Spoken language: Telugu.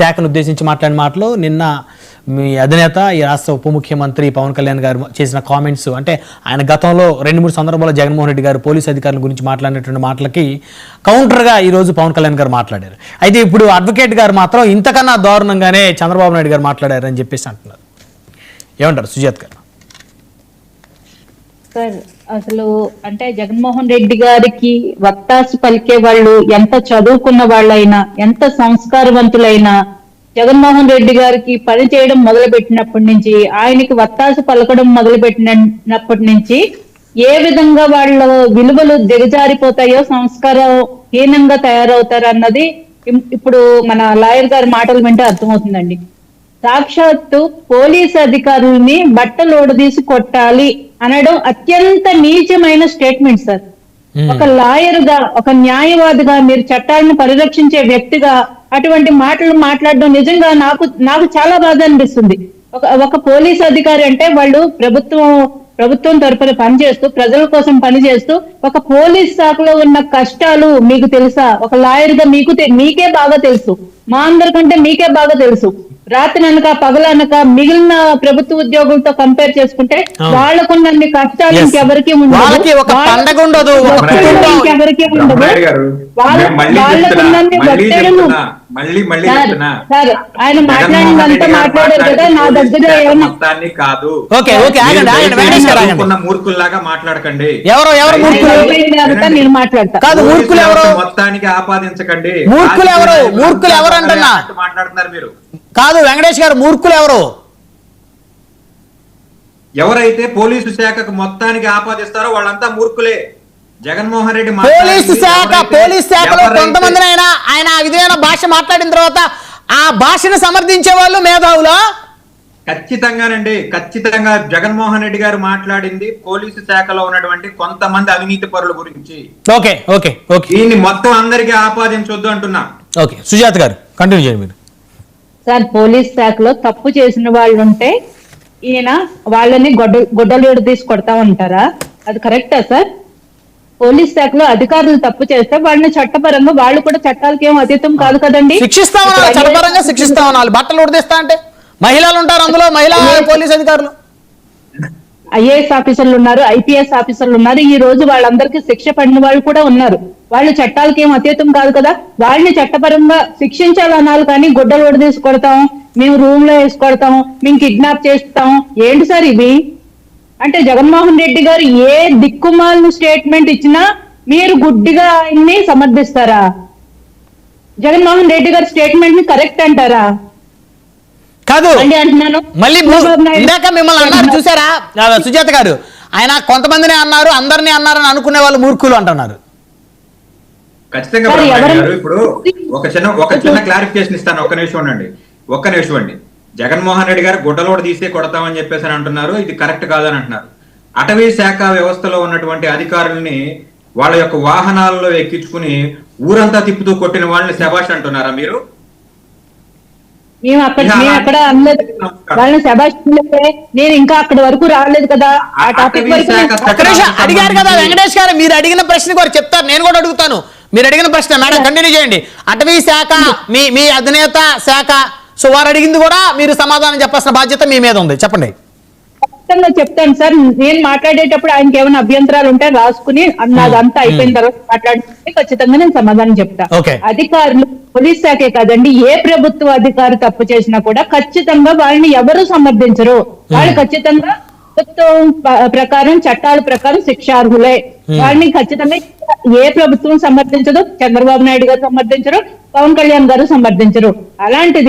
శాఖను ఉద్దేశించి మాట్లాడిన మాటలు నిన్న మీ అధినేత ఈ రాష్ట్ర ఉప ముఖ్యమంత్రి పవన్ కళ్యాణ్ గారు చేసిన కామెంట్స్ అంటే ఆయన గతంలో రెండు మూడు సందర్భాల్లో జగన్మోహన్ రెడ్డి గారు పోలీస్ అధికారుల గురించి మాట్లాడినటువంటి మాటలకి కౌంటర్గా ఈరోజు పవన్ కళ్యాణ్ గారు మాట్లాడారు. అయితే ఇప్పుడు అడ్వకేట్ గారు మాత్రం ఇంతకన్నా దారుణంగానే చంద్రబాబు నాయుడు గారు మాట్లాడారని చెప్పేసి అంటున్నారు. ఏమంటారు సుజాత్ గారు? అసలు అంటే జగన్మోహన్ రెడ్డి గారికి వత్తాసు పలికే వాళ్ళు ఎంత చదువుకున్న వాళ్ళైనా ఎంత సంస్కారవంతులైనా జగన్మోహన్ రెడ్డి గారికి పని చేయడం మొదలు పెట్టినప్పటి నుంచి ఆయనకి వత్తాసు పలకడం మొదలు పెట్టినప్పటి నుంచి ఏ విధంగా వాళ్ళ విలువలు దిగజారిపోతాయో సంస్కారం హీనంగా తయారవుతారు అన్నది ఇప్పుడు మన లాయర్ గారి మాటలు వింటే అర్థమవుతుందండి. సాక్షాత్తు పోలీసు అధికారుల్ని బట్టలు ఓడదీసి కొట్టాలి అనడం అత్యంత నీచమైన స్టేట్మెంట్ సార్. ఒక లాయర్గా ఒక న్యాయవాదిగా మీరు చట్టాలను పరిరక్షించే వ్యక్తిగా అటువంటి మాటలు మాట్లాడడం నిజంగా నాకు నాకు చాలా బాధ అనిపిస్తుంది. ఒక ఒక పోలీస్ అధికారి అంటే వాళ్ళు ప్రభుత్వం ప్రభుత్వం తరపున పనిచేస్తూ ప్రజల కోసం పనిచేస్తూ ఒక పోలీస్ శాఖలో ఉన్న కష్టాలు మీకు తెలుసా? ఒక లాయర్గా మీకు మీకే బాగా తెలుసు. మా అందరికంటే మీకే బాగా తెలుసు. రాత్రి అనక పగలనక మిగిలిన ప్రభుత్వ ఉద్యోగులతో కంపేర్ చేసుకుంటే. వాళ్ళకున్నన్ని కష్టాలు. ఇంకెవరికి ఉండదు వాళ్ళకి ఒక పండగ ఉండదు. ఇంకెవరికి ఉండదు వాళ్ళకున్నన్ని మళ్ళీ మళ్ళీ సార్, ఆయన గారు మాట్లాడారు కదా నా దగ్గర మొత్తాన్ని కాదు ఓకే ఓకే ఆగండి ఆగండి మూర్ఖుల్లాగా మాట్లాడకండి ఎవరు ఎవరు మూర్ఖులు? నేను మాట్లాడతా కాదు మూర్ఖులు ఎవరు మొత్తానికి ఆపాదించకండి మూర్ఖులు ఎవరు? మూర్ఖులు ఎవరు అంటున్నా? మాట్లాడుతున్నారు మీరు కాదు వెంకటేష్ గారు మూర్ఖులు ఎవరు? ఎవరైతే పోలీసు శాఖకు మొత్తానికి ఆపాదిస్తారో వాళ్ళంతా మూర్ఖులే. జగన్మోహన్ రెడ్డి పోలీసు శాఖ పోలీస్ శాఖలో అయినా ఆయన ఆ విధమైన భాష మాట్లాడిన తర్వాత ఆ భాషను సమర్థించే వాళ్ళు మేధావులా? ఖచ్చితంగానండి ఖచ్చితంగా జగన్మోహన్ రెడ్డి గారు మాట్లాడింది పోలీసు శాఖలో ఉన్నటువంటి కొంతమంది అవినీతి పరుల గురించి. Okay okay okay. దీన్ని మొత్తం అందరికీ ఆపాదించొద్దు అంటున్నా. ఓకే సుజాత గారు కంటిన్యూ చేయండి మీరు. సార్ పోలీస్ శాఖలో తప్పు చేసిన వాళ్ళు ఉంటే ఈయన వాళ్ళని గొడ్డ గొడ్డలు తీసి కొడతా ఉంటారా? అది కరెక్టా సార్? పోలీస్ శాఖలో అధికారులు తప్పు చేస్తే వాళ్ళని చట్టపరంగా వాళ్ళు కూడా చట్టాలకి ఏం అతీతం కాదు కదండి. శిక్షిస్తామన్నారు చట్టపరంగా శిక్షిస్తామన్నారు బట్టలు ఉడిదిస్తా అంటే మహిళలు ఉంటారు అందులో మహిళా పోలీస్ అధికారులు. ఐఏఎస్ ఆఫీసర్లు ఉన్నారు ఐపీఎస్ ఆఫీసర్లు ఉన్నారు. ఈ రోజు వాళ్ళందరికీ శిక్ష పడిన వాళ్ళు కూడా ఉన్నారు. వాళ్ళు చట్టాలకి ఏం అతీతం కాదు కదా. వాళ్ళని చట్టపరంగా శిక్షించాలన్నారు కానీ గుడ్డలు ఒడదీసి కొడతాం మేము రూమ్లో వేసి కొడతాం మేము కిడ్నాప్ చేస్తాం. ఏంటి సార్ ఇవి? అంటే జగన్మోహన్ రెడ్డి గారు ఏ దిక్కుమాలను స్టేట్మెంట్ ఇచ్చినా మీరు గుడ్డిగా ఆయన్ని సమర్థిస్తారా? జగన్మోహన్ రెడ్డి గారి స్టేట్మెంట్ని కరెక్ట్ అంటారా? కాదు. అండి అంటున్నాను మళ్ళీ ఇందాక మిమ్మల్ని అన్నారు చూసారా? సుజాత గారు ఆయన కొంతమందిని అన్నారు అందరినీ అన్నారని అనుకునే వాళ్ళు మూర్ఖులు అంటున్నారు. ఖచ్చితంగా ఇప్పుడు ఒక చిన్న ఒక చిన్న క్లారిఫికేషన్ ఇస్తాను ఒక్క నిమిషం ఉండండి. ఒక్క నిమిషం అండి జగన్మోహన్ రెడ్డి గారు గుడ్డలోడు తీసే కొడతామని చెప్పేసి అని అంటున్నారు ఇది కరెక్ట్ కాదని అంటున్నారు. అటవీ శాఖ వ్యవస్థలో ఉన్నటువంటి అధికారుల్ని వాళ్ళ యొక్క వాహనాల్లో ఎక్కించుకుని ఊరంతా తిప్పుతూ కొట్టిన వాళ్ళని శబాష్ అంటున్నారా మీరు? మేము అక్కడ మేము అక్కడ అనలేదు. వాళ్ళని శభాష్ నేను ఇంకా అక్కడ వరకు రాలేదు కదా. ఆ టాపిక్ వరకు నేను- అడిగారు కదా వెంకటేష్ గారు మీరు అడిగిన ప్రశ్న కూడా చెప్తారు నేను కూడా అడుగుతాను. మీరు అడిగిన ప్రశ్న మేడం కంటిన్యూ చేయండి. అటవీ శాఖ మీ మీ అధినేత శాఖ సో వారు అడిగింది కూడా మీరు సమాధానం చెప్పాల్సిన బాధ్యత మీ మీద ఉంది. చెప్పండి. ఖచ్చితంగా చెప్తాను సార్. నేను మాట్లాడేటప్పుడు ఆయనకి ఏమైనా అభ్యంతరాలు ఉంటే రాసుకుని నాదంతా అయిపోయిన తర్వాత మాట్లాడుతుంటే ఖచ్చితంగా నేను సమాధానం చెప్తా. అధికారులు పోలీస్ శాఖే కాదండి ఏ ప్రభుత్వ అధికారి తప్పు చేసినా కూడా ఖచ్చితంగా వాళ్ళని ఎవరు సమర్థించరు. వాళ్ళు ఖచ్చితంగా ప్రభుత్వం ప్రకారం చట్టాల ప్రకారం శిక్షార్హులే. వాళ్ళని ఖచ్చితంగా ఏ ప్రభుత్వం సమర్థించదు చంద్రబాబు నాయుడు గారు సమర్థించరు పవన్ కళ్యాణ్ గారు సమర్థించరు. అలాంటిది